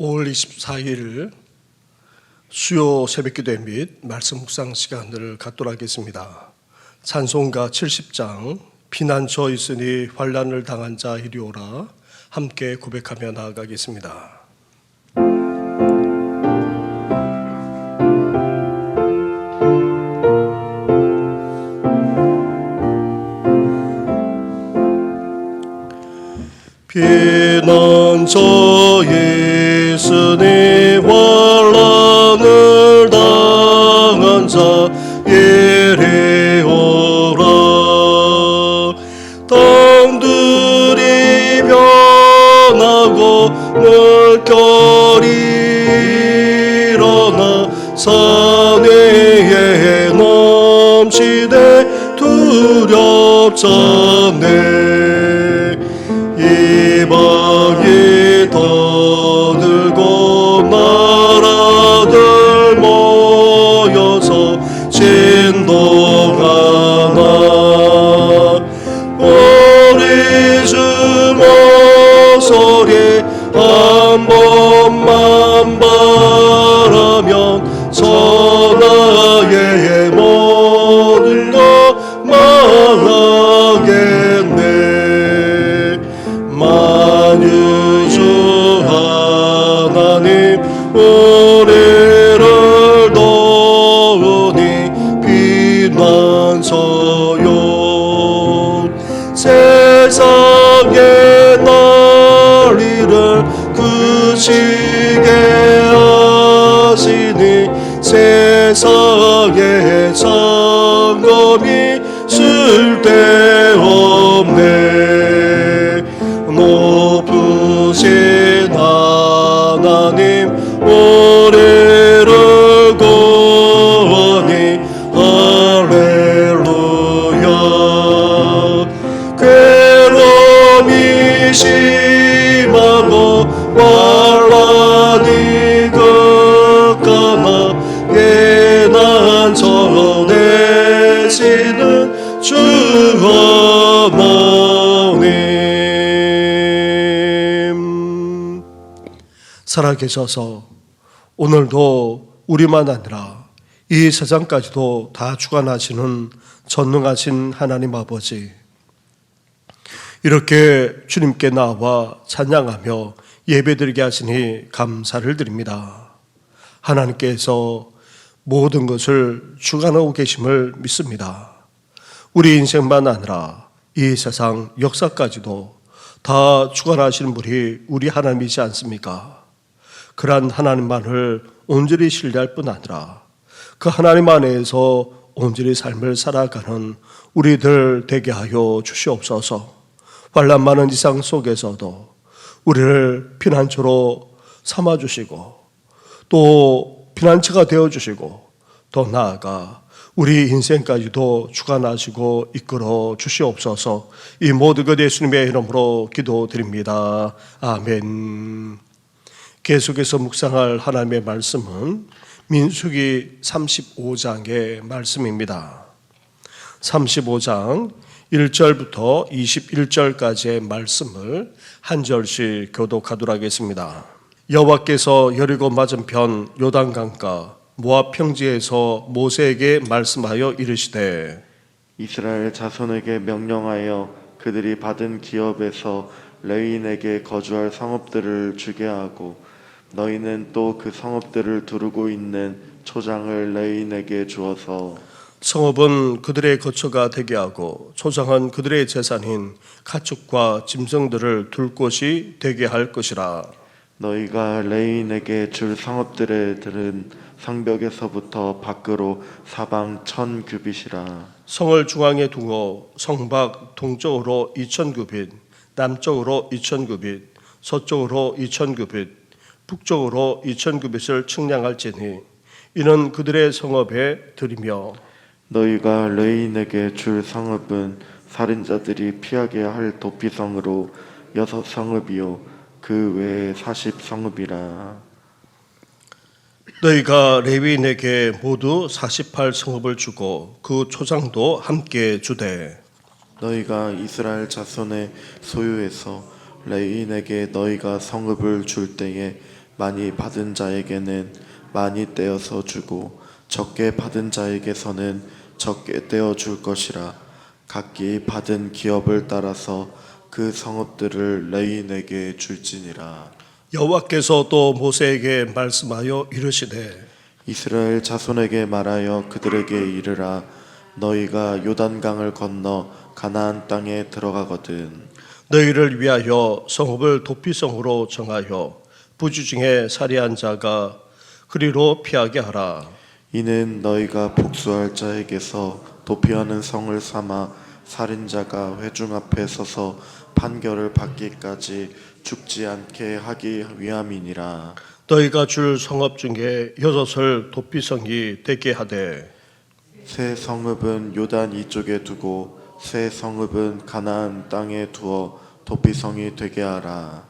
5월 24일 수요 새벽 기도 및 말씀 묵상 시간을 갖도록 하겠습니다. 찬송가 70장 피난처 있으니 환란을 당한 자 이리 오라 함께 고백하며 나아가겠습니다. 피난처 있으니 환란을 당한 자 이리 오라. 땅들이 변하고 물결이 일어나 산 위에 넘치네 두렵잖네 살아계셔서 오늘도 우리만 아니라 이 세상까지도 다 주관하시는 전능하신 하나님 아버지 이렇게 주님께 나와 찬양하며 예배드리게 하시니 감사를 드립니다. 하나님께서 모든 것을 주관하고 계심을 믿습니다. 우리 인생만 아니라 이 세상 역사까지도 다 주관하시는 분이 우리 하나님이지 않습니까? 그러한 하나님만을 온전히 신뢰할 뿐 아니라 그 하나님 안에서 온전히 삶을 살아가는 우리들 되게 하여 주시옵소서. 환란 많은 이상 속에서도 우리를 피난처로 삼아 주시고 또 피난처가 되어 주시고 더 나아가 우리 인생까지도 주관하시고 이끌어 주시옵소서. 이 모든 것 예수님의 이름으로 기도드립니다. 아멘. 계속해서 묵상할 하나님의 말씀은 민수기 35장의 말씀입니다. 35장 1절부터 21절까지의 말씀을 한 절씩 교독하도록 하겠습니다. 여호와께서 여리고 맞은편 요단강가 모압 평지에서 모세에게 말씀하여 이르시되 이스라엘 자손에게 명령하여 그들이 받은 기업에서 레인에게 거주할 성읍들을 주게 하고 너희는 또 그 성읍들을 두르고 있는 초장을 레인에게 주어서 성읍은 그들의 거처가 되게 하고 초장은 그들의 재산인 가축과 짐승들을 둘 곳이 되게 할 것이라. 너희가 레인에게 줄 성읍들의 들은 성벽에서부터 밖으로 사방 천 규빗이라. 성을 중앙에 두고 성밖 동쪽으로 2천 규빗, 남쪽으로 2천 규빗, 서쪽으로 2천 규빗, 북쪽으로 2천 규빗을 측량할지니 이는 그들의 성읍에 들이며 너희가 레인에게 줄 성읍은 살인자들이 피하게 할 도피성으로 여섯 성읍이요 그 외에 사십 성읍이라. 너희가 레위인에게 모두 48 성읍을 주고 그 초장도 함께 주되 너희가 이스라엘 자손의 소유에서 레인에게 너희가 성읍을 줄 때에 많이 받은 자에게는 많이 떼어서 주고 적게 받은 자에게서는 적게 떼어 줄 것이라. 각기 받은 기업을 따라서 그 성읍들을 레인에게 줄지니라. 여호와께서 또 모세에게 말씀하여 이르시되 이스라엘 자손에게 말하여 그들에게 이르라. 너희가 요단강을 건너 가나안 땅에 들어가거든. 너희를 위하여 성읍을 도피성으로 정하여 부주 중에 살해한 자가 그리로 피하게 하라. 이는 너희가 복수할 자에게서 도피하는 성을 삼아 살인자가 회중 앞에 서서 판결을 받기까지 죽지 않게 하기 위함이니라. 너희가 줄 성읍 중에 여섯을 도피성이 되게 하되 새 성읍은 요단 이쪽에 두고 새 성읍은 가나안 땅에 두어 도피성이 되게 하라.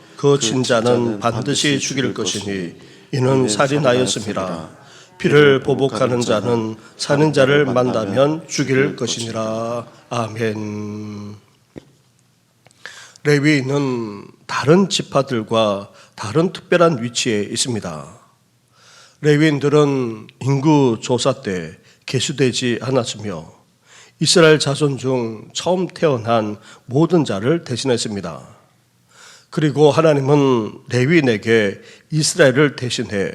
그 친자는 반드시 죽일 것이니 이는 살인하였습니다. 피를 보복하는 자는 살인자를 만나면 죽일 것이니라. 아멘. 레위인은 다른 지파들과 다른 특별한 위치에 있습니다. 레위인들은 인구 조사 때 개수되지 않았으며 이스라엘 자손 중 처음 태어난 모든 자를 대신했습니다. 그리고 하나님은 레위인에게 이스라엘을 대신해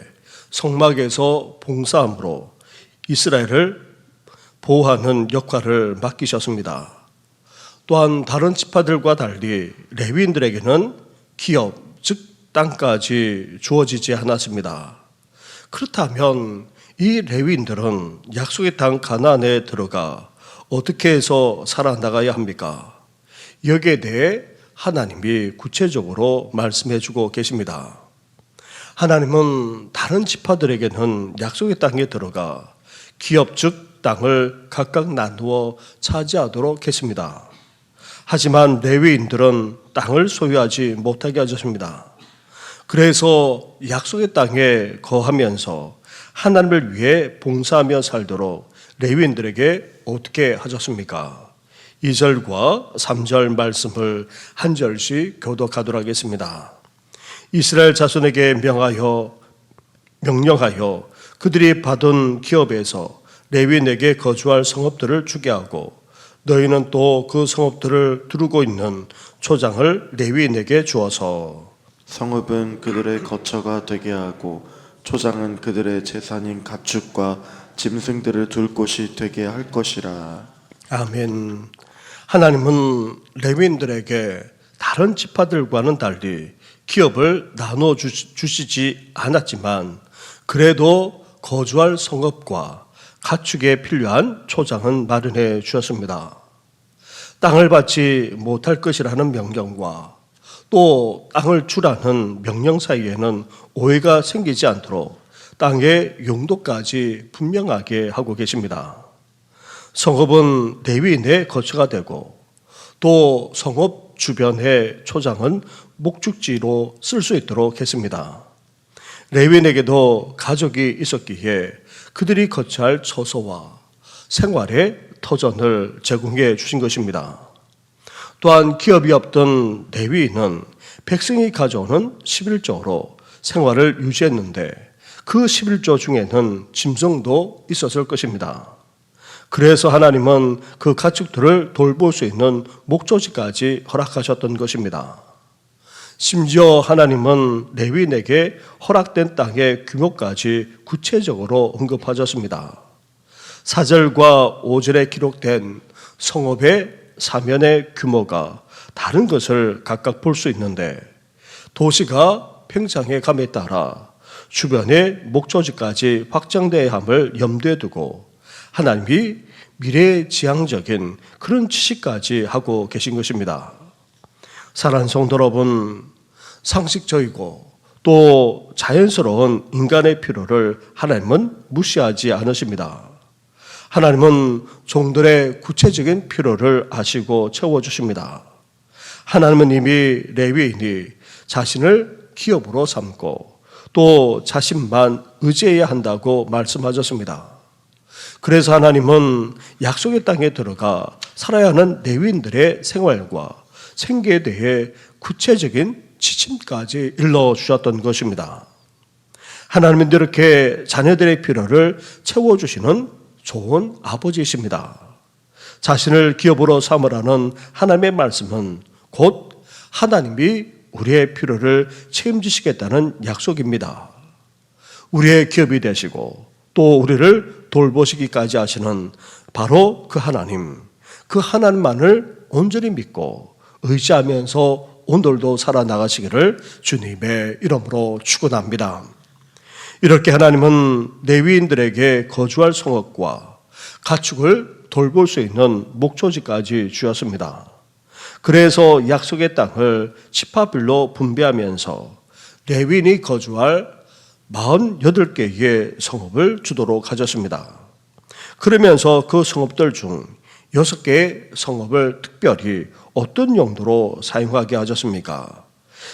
성막에서 봉사함으로 이스라엘을 보호하는 역할을 맡기셨습니다. 또한 다른 지파들과 달리 레위인들에게는 기업, 즉 땅까지 주어지지 않았습니다. 그렇다면 이 레위인들은 약속의 땅 가나안에 들어가 어떻게 해서 살아나가야 합니까? 여기에 대해 하나님이 구체적으로 말씀해 주고 계십니다. 하나님은 다른 지파들에게는 약속의 땅에 들어가 기업 즉 땅을 각각 나누어 차지하도록 했습니다. 하지만 레위인들은 땅을 소유하지 못하게 하셨습니다. 그래서 약속의 땅에 거하면서 하나님을 위해 봉사하며 살도록 레위인들에게 어떻게 하셨습니까? 2절과 3절 말씀을 한 절씩 교독하도록 하겠습니다. 이스라엘 자손에게 명하여 명령하여 그들이 받은 기업에서 레위인에게 거주할 성읍들을 주게 하고 너희는 또 그 성읍들을 두르고 있는 초장을 레위인에게 주어서 성읍은 그들의 거처가 되게 하고 초장은 그들의 재산인 가축과 짐승들을 둘 곳이 되게 할 것이라 아멘. 하나님은 레위인들에게 다른 지파들과는 달리 기업을 나눠 주- 주시지 않았지만 그래도 거주할 성읍과 가축에 필요한 초장은 마련해 주셨습니다. 땅을 받지 못할 것이라는 명령과 또 땅을 주라는 명령 사이에는 오해가 생기지 않도록 땅의 용도까지 분명하게 하고 계십니다. 성읍은 레위인의 거처가 되고 또 성읍 주변의 초장은 목축지로 쓸 수 있도록 했습니다. 레위인에게도 가족이 있었기에 그들이 거처할 처소와 생활의 터전을 제공해 주신 것입니다. 또한 기업이 없던 레위인은 백성이 가져오는 11조로 생활을 유지했는데 그 11조 중에는 짐승도 있었을 것입니다. 그래서 하나님은 그 가축들을 돌볼 수 있는 목조지까지 허락하셨던 것입니다. 심지어 하나님은 레위인에게 허락된 땅의 규모까지 구체적으로 언급하셨습니다. 4절과 5절에 기록된 성읍의 사면의 규모가 다른 것을 각각 볼 수 있는데 도시가 팽창해 감에 따라 주변의 목조지까지 확장돼야 함을 염두에 두고 하나님이 미래 지향적인 그런 지시까지 하고 계신 것입니다. 사랑하는 성도 여러분, 상식적이고 또 자연스러운 인간의 필요를 하나님은 무시하지 않으십니다. 하나님은 종들의 구체적인 필요를 아시고 채워주십니다. 하나님은 이미 레위인이 자신을 기업으로 삼고 또 자신만 의지해야 한다고 말씀하셨습니다. 그래서 하나님은 약속의 땅에 들어가 살아야 하는 레위인들의 생활과 생계에 대해 구체적인 지침까지 일러 주셨던 것입니다. 하나님은 이렇게 자녀들의 필요를 채워 주시는 좋은 아버지이십니다. 자신을 기업으로 삼으라는 하나님의 말씀은 곧 하나님이 우리의 필요를 책임지시겠다는 약속입니다. 우리의 기업이 되시고 또 우리를 돌보시기까지 하시는 바로 그 하나님, 그 하나님만을 온전히 믿고 의지하면서 오늘도 살아나가시기를 주님의 이름으로 축원합니다. 이렇게 하나님은 레위인들에게 거주할 성읍과 가축을 돌볼 수 있는 목초지까지 주었습니다. 그래서 약속의 땅을 지파별로 분배하면서 레위인이 거주할 48개의 성읍을 주도록 하셨습니다. 그러면서 그 성읍들 중 6개의 성읍을 특별히 어떤 용도로 사용하게 하셨습니까?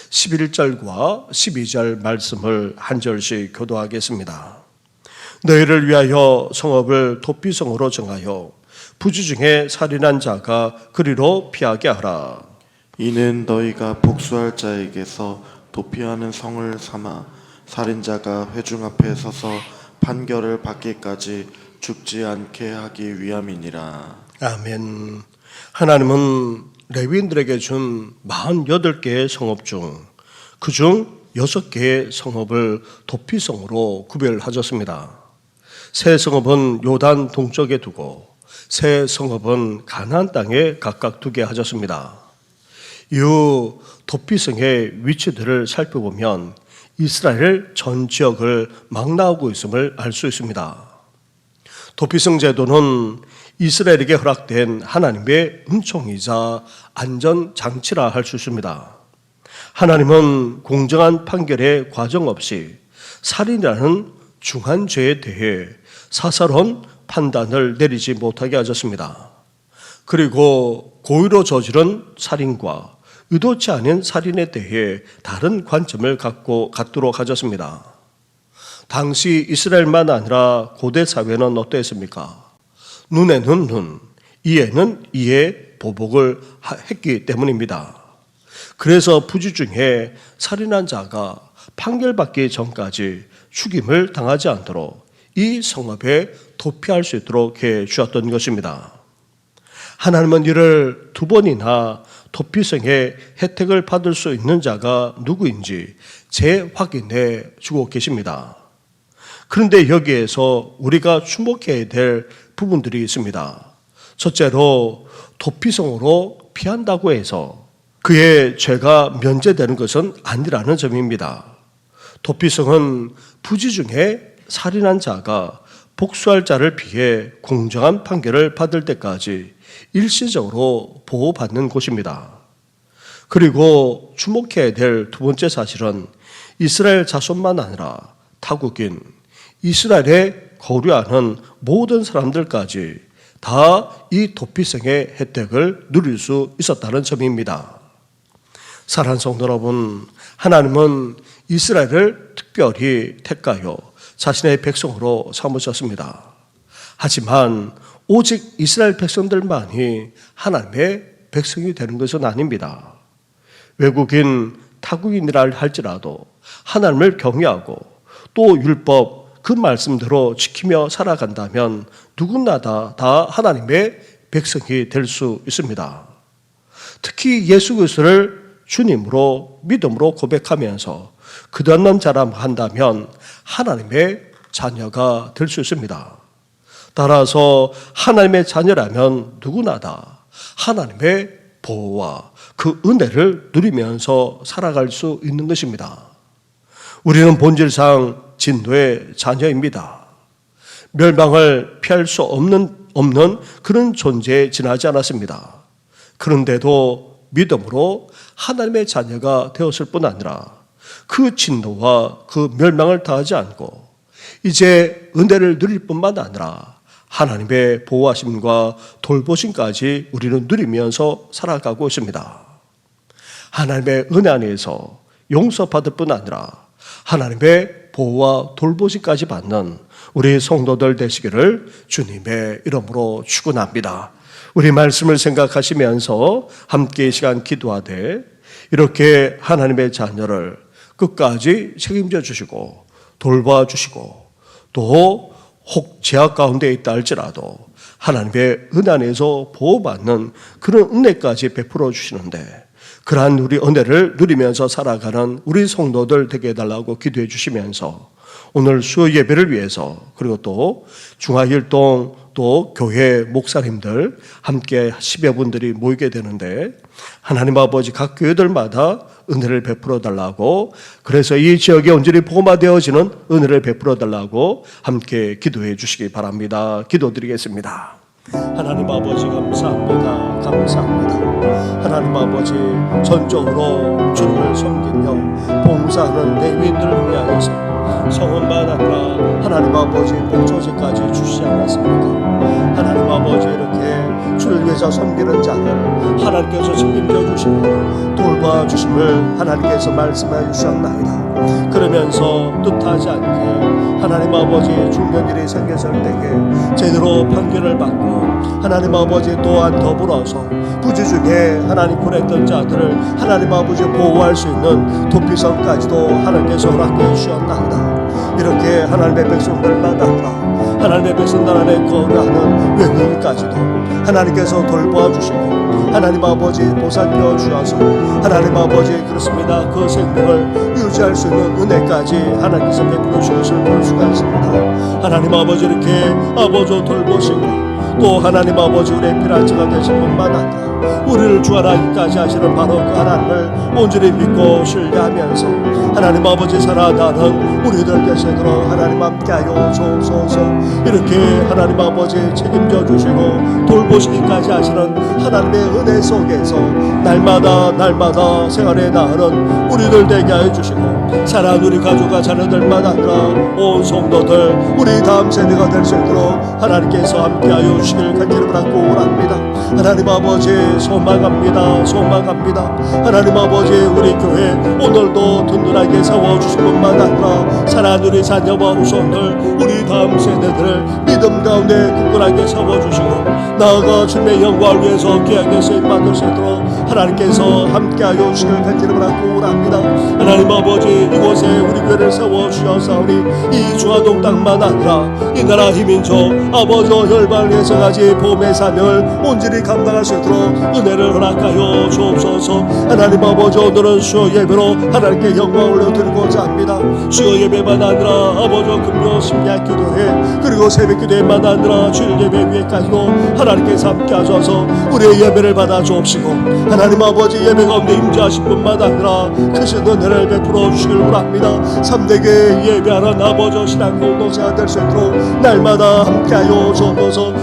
11절과 12절 말씀을 한 절씩 교도하겠습니다. 너희를 위하여 성읍을 도피성으로 정하여 부주 중에 살인한 자가 그리로 피하게 하라. 이는 너희가 복수할 자에게서 도피하는 성을 삼아 살인자가 회중 앞에 서서 판결을 받기까지 죽지 않게 하기 위함이니라. 아멘. 하나님은 레위인들에게 준 48개의 성읍 중 그중 6개의 성읍을 도피성으로 구별하셨습니다. 세 성읍은 요단 동쪽에 두고 세 성읍은 가나안 땅에 각각 두게 하셨습니다. 이후 도피성의 위치들을 살펴보면 이스라엘 전 지역을 막 나오고 있음을 알 수 있습니다. 도피성 제도는 이스라엘에게 허락된 하나님의 은총이자 안전 장치라 할 수 있습니다. 하나님은 공정한 판결의 과정 없이 살인이라는 중한 죄에 대해 사사로운 판단을 내리지 못하게 하셨습니다. 그리고 고의로 저지른 살인과 의도치 않은 살인에 대해 다른 관점을 갖고 갖도록 하셨습니다. 당시 이스라엘만 아니라 고대 사회는 어떠했습니까? 눈에는 눈, 이에는 이에 보복을 했기 때문입니다. 그래서 부주 중에 살인한 자가 판결받기 전까지 죽임을 당하지 않도록 이 성읍에 도피할 수 있도록 해 주었던 것입니다. 하나님은 이를 두 번이나 도피성의 혜택을 받을 수 있는 자가 누구인지 재확인해 주고 계십니다. 그런데 여기에서 우리가 주목해야 될 부분들이 있습니다. 첫째로 도피성으로 피한다고 해서 그의 죄가 면제되는 것은 아니라는 점입니다. 도피성은 부지 중에 살인한 자가 복수할 자를 피해 공정한 판결을 받을 때까지 일시적으로 보호받는 곳입니다. 그리고 주목해야 될 두 번째 사실은 이스라엘 자손만 아니라 타국인 이스라엘에 거류하는 모든 사람들까지 다 이 도피성의 혜택을 누릴 수 있었다는 점입니다. 사랑하는 성도 여러분, 하나님은 이스라엘을 특별히 택하여 자신의 백성으로 삼으셨습니다. 하지만 오직 이스라엘 백성들만이 하나님의 백성이 되는 것은 아닙니다. 외국인 타국인이라 할지라도 하나님을 경외하고 또 율법 그 말씀대로 지키며 살아간다면 누구나 다, 다 하나님의 백성이 될 수 있습니다. 특히 예수 그리스도를 주님으로 믿음으로 고백하면서 그다는 자람 한다면 하나님의 자녀가 될 수 있습니다. 따라서 하나님의 자녀라면 누구나 다 하나님의 보호와 그 은혜를 누리면서 살아갈 수 있는 것입니다. 우리는 본질상 진노의 자녀입니다. 멸망을 피할 수 없는, 없는 그런 존재에 지나지 않았습니다. 그런데도 믿음으로 하나님의 자녀가 되었을 뿐 아니라 그 진노와 그 멸망을 당하지 않고 이제 은혜를 누릴 뿐만 아니라 하나님의 보호하심과 돌보심까지 우리는 누리면서 살아가고 있습니다. 하나님의 은혜 안에서 용서받을 뿐 아니라 하나님의 보호와 돌보심까지 받는 우리 성도들 되시기를 주님의 이름으로 축원합니다. 우리 말씀을 생각하시면서 함께 이 시간 기도하되 이렇게 하나님의 자녀를 끝까지 책임져 주시고 돌봐 주시고 또 혹 제약 가운데 있다 할지라도 하나님의 은혜 안에서 보호받는 그런 은혜까지 베풀어 주시는데 그러한 우리 은혜를 누리면서 살아가는 우리 성도들 되게 해달라고 기도해 주시면서 오늘 수요 예배를 위해서 그리고 또 중화일동 또 교회 목사님들 함께 10여 분들이 모이게 되는데 하나님 아버지 각 교회들마다 은혜를 베풀어 달라고 그래서 이 지역에 온전히 복음화되어지는 은혜를 베풀어 달라고 함께 기도해 주시기 바랍니다. 기도드리겠습니다. 하나님 아버지 감사합니다. 감사합니다. 하나님 아버지 전적으로 주님을 섬기며 봉사하는 내민들을 위하여서 성원만 아니라 하나님 아버지 목조지까지 주시지 않았습니까? 하나님 아버지 이렇게 주를 위해서 섬기는 자들 하나님께서 책임져 주시고 돌봐 주심을 하나님께서 말씀해 주셨나이다. 그러면서 뜻하지 않게 하나님 아버지 중년 일이 생겼을 때에 제대로 판결을 받고 하나님 아버지 또한 더불어서 부지 중에 하나님 보냈던 자들을 하나님 아버지 보호할 수 있는 도피성까지도 하나님께서 허락해 주셨나이다. 이렇게 하나님의 백성들마다 하나님의 백성들 안에 거하는 외국인까지도 하나님께서 돌보아 주시고 하나님 아버지 보살펴 주셔서 하나님 아버지 그렇습니다. 그 생명을 유지할 수 있는 은혜까지 하나님께서 베풀어 주셨을 볼 수가 있습니다. 하나님 아버지 이렇게 아버지 돌보시고 또 하나님 아버지 우리의 피난처가 되신 분만 아니라 우리를 주하나기까지 하시는 바로 그 하나님을 온전히 믿고 신뢰하면서 하나님 아버지 살아가는 우리들 되시도록 하나님 함께하여 주옵소서. 이렇게 하나님 아버지 책임져 주시고 돌보시기까지 하시는 하나님의 은혜 속에서 날마다 날마다 생활에 나가는 우리들 되게 하여 주시고 사랑하는 우리 가족과 아니라 온 성도들 우리 다음 세대가 될 수 있도록 하나님께서 함께하여 주시길 간절히 바라고 원합니다. 하나님 아버지 소망합니다. 소망합니다. 하나님 아버지 우리 교회 오늘도 든든하게 세워주실 뿐만 아니라 사랑하는 우리 자녀와 후손들 우리 다음 세대들을 믿음 가운데 굳건하게 세워주시고 나아가 주님의 영광을 위해서 귀하게 쓰임받을 수 있도록 하나님께서 함께하여 주시길 간절히 바라고 원합니다. 하나님 아버지 이곳에 우리 교회를 세워주셔서우리 이 중화동 땅만 아니라 이 나라 희민족 아버지 혈방을 위해서까지 보험의 사명을 온전히 감당할 수 있도록 은혜를 허락하여 주옵소서. 하나님 아버지 오늘은 수요 예배로 하나님께 영광을 올려드리고자 합니다. 수요 예배만 아니라 아버지 금요 심야 기도회 그리고 새벽 기도회만 아니라 주일 예배 위에까지도 하나님께서 함께 하셔서. 우리의 예배를 받아 주옵시고 하나님 아버지 예배 가운데 임재하신 분만 아니라 크신 은혜를 베풀어 주시길 원합니다. 3대계 예배하는 아버지 신앙 공동체가 될 수 있도록 날마다 함께하여 주옵소서.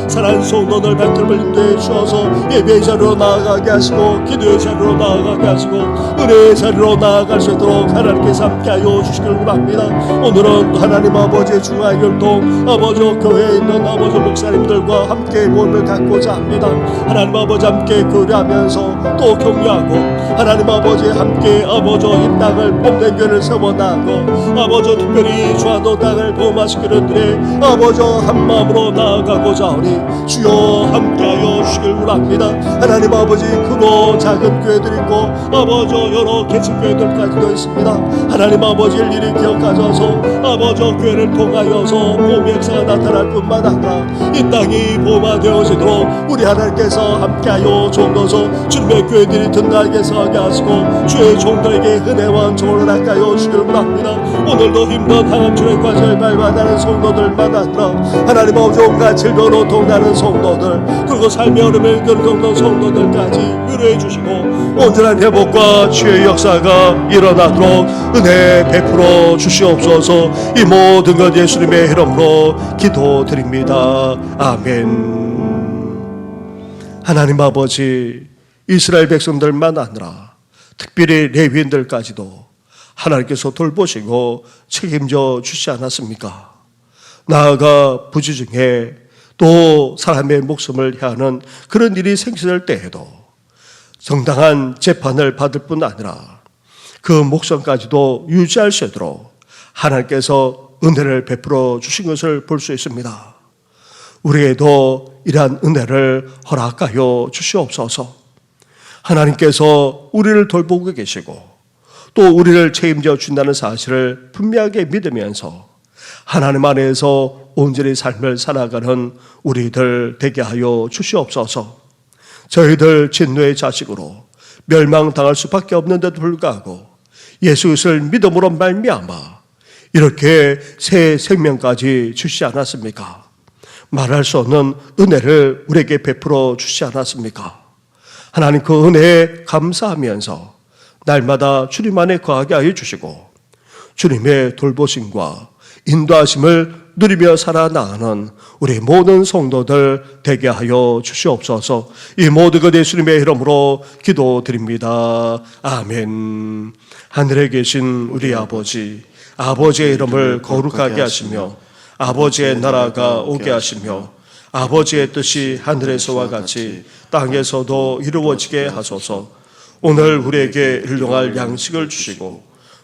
성도들 백들을 인도해 주셔서. 예배의 자리 로 나아가게 하시고 기도의 자리로 나아가게 하시고 은혜의 자리로 나아갈 수 있도록 하나님께서 함께하여 주시길 원합니다. 오늘은 하나님 아버지의 중화교통 아버지 교회에 있는 아버지 목사님들과 함께 모임을 갖고자 합니다. 하나님 아버지 함께 교류하면서 또 격려하고 하나님 아버지 함께 아버지 이 땅을 뽐낸 교회를 세워나가고 아버지 특별히 주하도 땅을 보호하시기를 드려 아버지 한 마음으로 나아가고자 하니 주여 함께하여 주시길 원합니다 하나님 아버지 크고 작은 교회들 있고 아버지 여러 계층 교회들까지도 있습니다. 하나님 아버지 일일이 기억하셔서 아버지 교회를 통하여서 봄의 역사가 나타날 뿐만 아니라 이 땅이 봄화 되어지도록 우리 하나님께서 함께하여 주옵소서 주님의 교회들이 든든하게 서게 하시고 주의 종들에게 은혜와 정을 낚아여 주기를 원합니다. 오늘도 힘든 항암줄의 과정을 밟아가는 성도들만 아니라 하나님 아버지 온갖 질병으로 동나는 성도들 그리고 삶의 얼음을 겪는 성도들 까지 위로해 주시고 온전한 회복과 치유의 역사가 일어나도록 은혜 베풀어 주시옵소서. 이 모든 것 예수님의 이름으로 기도드립니다. 아멘. 하나님 아버지 이스라엘 백성들만 아니라 특별히 레위인들까지도 하나님께서 돌보시고 책임져 주시지 않았습니까? 나아가 부지 중에 또 사람의 목숨을 해하는 그런 일이 생길 때에도 정당한 재판을 받을 뿐 아니라 그 목숨까지도 유지할 수 있도록 하나님께서 은혜를 베풀어 주신 것을 볼 수 있습니다. 우리에도 이러한 은혜를 허락하여 주시옵소서. 하나님께서 우리를 돌보고 계시고 또 우리를 책임져 준다는 사실을 분명하게 믿으면서 하나님 안에서 온전히 삶을 살아가는 우리들 되게 하여 주시옵소서. 저희들 진노의 자식으로 멸망당할 수밖에 없는데도 불구하고 예수 그리스도를 믿음으로 말미암아 이렇게 새 생명까지 주시지 않았습니까? 말할 수 없는 은혜를 우리에게 베풀어 주시지 않았습니까? 하나님 그 은혜에 감사하면서 날마다 주님 안에 거하게 하여 주시고 주님의 돌보심과 인도하심을 누리며 살아나가는 우리 모든 성도들 되게 하여 주시옵소서. 이 모든 것 예수님의 이름으로 기도드립니다. 아멘. 하늘에 계신 우리 아버지, 아버지의 이름을 거룩하게 하시며 아버지의 나라가 오게 하시며 아버지의 뜻이 하늘에서와 같이 땅에서도 이루어지게 하소서. 오늘 우리에게 일용할 양식을 주시고